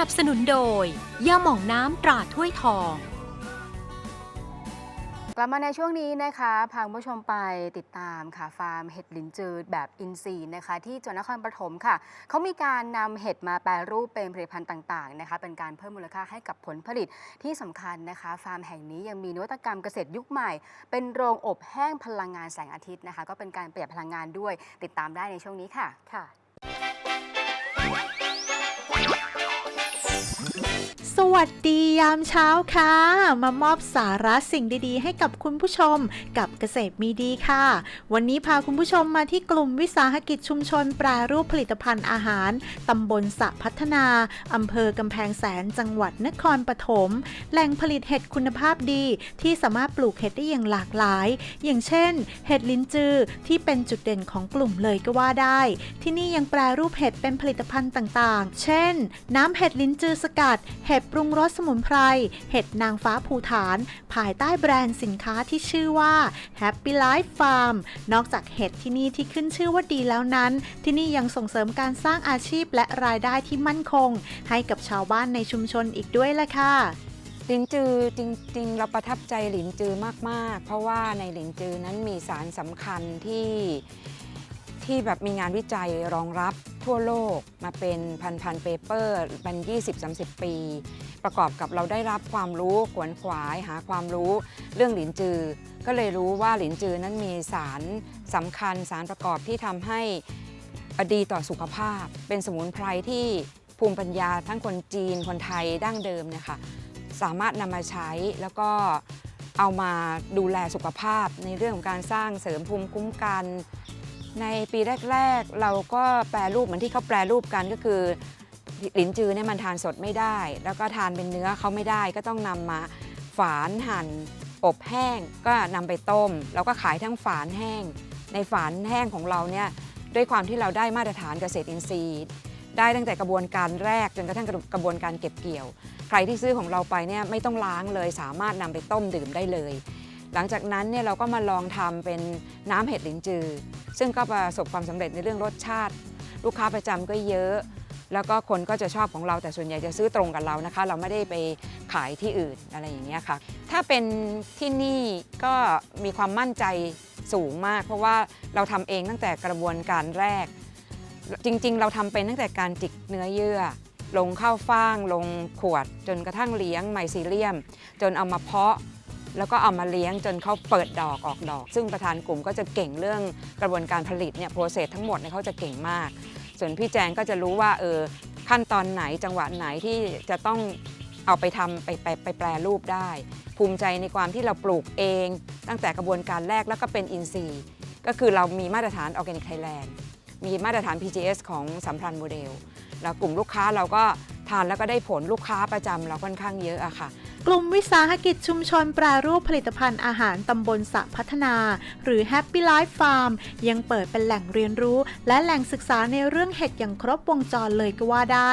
นับสนุนโดยยาหม่องน้ำตราถ้วยทอง กลับมาในช่วงนี้นะคะพาคุณผู้ชมไปติดตามค่ะฟาร์มเห็ดลินจือแบบอินทรีย์นะคะ ที่จังหวัดนครปฐมค่ะ เขามีการนำเห็ดมาแปรรูปเป็นผลิตภัณฑ์ต่างๆนะคะ เป็นการเพิ่มมูลค่าให้กับผลผลิตที่สำคัญนะคะ ฟาร์มแห่งนี้ยังมีนวัตกรรมเกษตรยุคใหม่ เป็นโรงอบแห้งพลังงานแสงอาทิตย์นะคะ ก็เป็นการประหยัดพลังงานด้วย ติดตามได้ในช่วงนี้ค่ะ ค่ะ วัสดียามเช้าค่ะ มามอบสาระสิ่งดีๆ ให้กับคุณผู้ชม กับเกษตรมีดีค่ะ วันนี้พาคุณผู้ชมมาที่กลุ่มวิสาหกิจชุมชนแปรรูปผลิตภัณฑ์อาหาร ตำบลสะพัฒนา อำเภอกำแพงแสนจังหวัดนครปฐมแหล่งผลิตเห็ดคุณภาพดี ที่สามารถปลูกเห็ดได้อย่างหลากหลาย อย่างเช่น เห็ดลิ้นจือที่เป็นจุดเด่นของกลุ่มเลยก็ว่าได้ ที่นี่ยังแปรรูปเห็ดเป็นผลิตภัณฑ์ต่างๆ เช่น น้ำเห็ดลิ้นจือสกัดเห็ดปรุงรสสมุนไพร เห็ดนางฟ้าภูฐาน ภายใต้แบรนด์สินค้าที่ชื่อว่า Happy Life Farm นอกจากเห็ดที่นี่ที่ขึ้นชื่อว่าดีแล้วนั้น ที่นี่ยังส่งเสริมการสร้างอาชีพและรายได้ที่มั่นคง ให้กับชาวบ้านในชุมชนอีกด้วยละค่ะหลินจือจริงๆ เราประทับใจหลินจือมากๆ เพราะว่าในหลินจือนั้นมีสารสำคัญที่ที่แบบมีงานวิจัยรองรับทั่วโลกมาเป็นพันๆเปเปอร์เป็น 20-30 ปี ประกอบกับเราได้รับความรู้ขวนขวายหาความรู้เรื่องหลินจือ ก็เลยรู้ว่าหลินจือนั้นมีสารสำคัญสารประกอบที่ทำให้ดีต่อสุขภาพ เป็นสมุนไพรที่ภูมิปัญญาทั้งคนจีนคนไทยดั้งเดิมเนี่ยค่ะสามารถนำมาใช้แล้วก็เอามาดูแลสุขภาพในเรื่องของการสร้างเสริมภูมิคุ้มกัน ในปีแรก ๆ เราก็แปรรูปเหมือนที่เขาแปรรูปกันก็คือ ลินจือเนี่ยมันทานสดไม่ได้ แล้วก็ทานเป็นเนื้อเขาไม่ได้ก็ต้องนำมาฝานหั่น อบแห้งก็นำไปต้ม แล้วก็ขายทั้งฝานแห้ง ในฝานแห้งของเราเนี่ยด้วยความที่เราได้มาตรฐานเกษตรอินทรีย์ได้ตั้งแต่กระบวนการแรกจนกระทั่งกระบวนการเก็บเกี่ยว ใครที่ซื้อของเราไปเนี่ยไม่ต้องล้างเลย สามารถนำไปต้มดื่มได้เลย หลังจากนั้นเนี่ยเราก็มาลองทำเป็นน้ำเห็ดหลินจือ ซึ่งก็ประสบความสำเร็จในเรื่องรสชาติ ลูกค้าประจำก็เยอะ แล้วก็คนก็จะชอบของเราแต่ส่วนใหญ่จะซื้อตรงกับเรานะคะ เราไม่ได้ไปขายที่อื่นอะไรอย่างเงี้ยค่ะ ถ้าเป็นที่นี่ก็มีความมั่นใจสูงมาก เพราะว่าเราทำเองตั้งแต่กระบวนการแรก จริง ๆ เราทำเป็นตั้งแต่การจิกเนื้อเยื่อ ลงเข้าฟ่าง ลงขวด จนกระทั่งเลี้ยงไมซีเลียม จนเอามาเพาะแล้วก็เอามาเลี้ยงจนเขาเปิดดอกออกดอก ซึ่งประธานกลุ่มก็จะเก่งเรื่องกระบวนการผลิตเนี่ยโปรเซสทั้งหมดเนี่ยเขาจะเก่งมาก ส่วนพี่แจงก็จะรู้ว่าเออขั้นตอนไหนจังหวะไหนที่จะต้องเอาไปทำไปไปไปแปรรูปได้ ภูมิใจในความที่เราปลูกเอง ตั้งแต่กระบวนการแรกแล้วก็เป็นอินทรีย์ ก็คือเรามีมาตรฐาน Organic Thailand มีมาตรฐาน PGS ของสัมพันธ์โมเดล แล้วกลุ่มลูกค้าเราก็ทานแล้วก็ได้ผลลูกค้าประจำเราค่อนข้างเยอะอะค่ะ กลุ่มวิสาหกิจชุมชนแปรรูปผลิตภัณฑ์อาหารตำบลสะพัฒนา หรือ Happy Life Farm ยังเปิดเป็นแหล่งเรียนรู้ และแหล่งศึกษาในเรื่องเห็ดอย่างครบวงจรเลยก็ว่าได้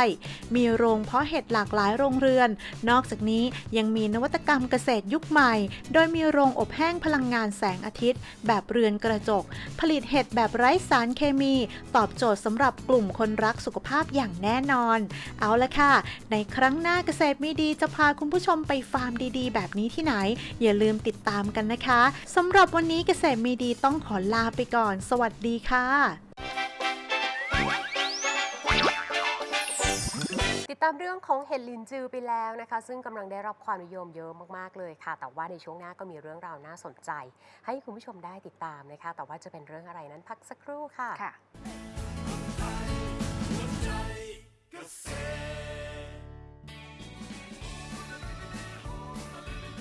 มีโรงเพาะเห็ดหลากหลายโรงเรือน นอกจากนี้ยังมีนวัตกรรมเกษตรยุคใหม่ โดยมีโรงอบแห้งพลังงานแสงอาทิตย์ แบบเรือนกระจก ผลิตเห็ดแบบไร้สารเคมี ตอบโจทย์สำหรับกลุ่มคนรักสุขภาพอย่างแน่นอน เอาละค่ะ ในครั้งหน้าเกษตรมีดีจะพาคุณผู้ชมไปฟาร์มดีๆ แบบนี้ที่ไหน อย่าลืมติดตามกันนะคะสำหรับวันนี้เกษตรมีดีต้องขอลาไปก่อน สวัสดีค่ะ ติดตามเรื่องของเห็ดลินจือไปแล้วนะคะ ซึ่งกำลังได้รับความนิยมเยอะมากๆเลยค่ะ แต่ว่าในช่วงหน้าก็มีเรื่องราวน่าสนใจ ให้คุณผู้ชมได้ติดตามนะคะ แต่ว่าจะเป็นเรื่องอะไรนั้นพักสักครู่ค่ะ ค่ะ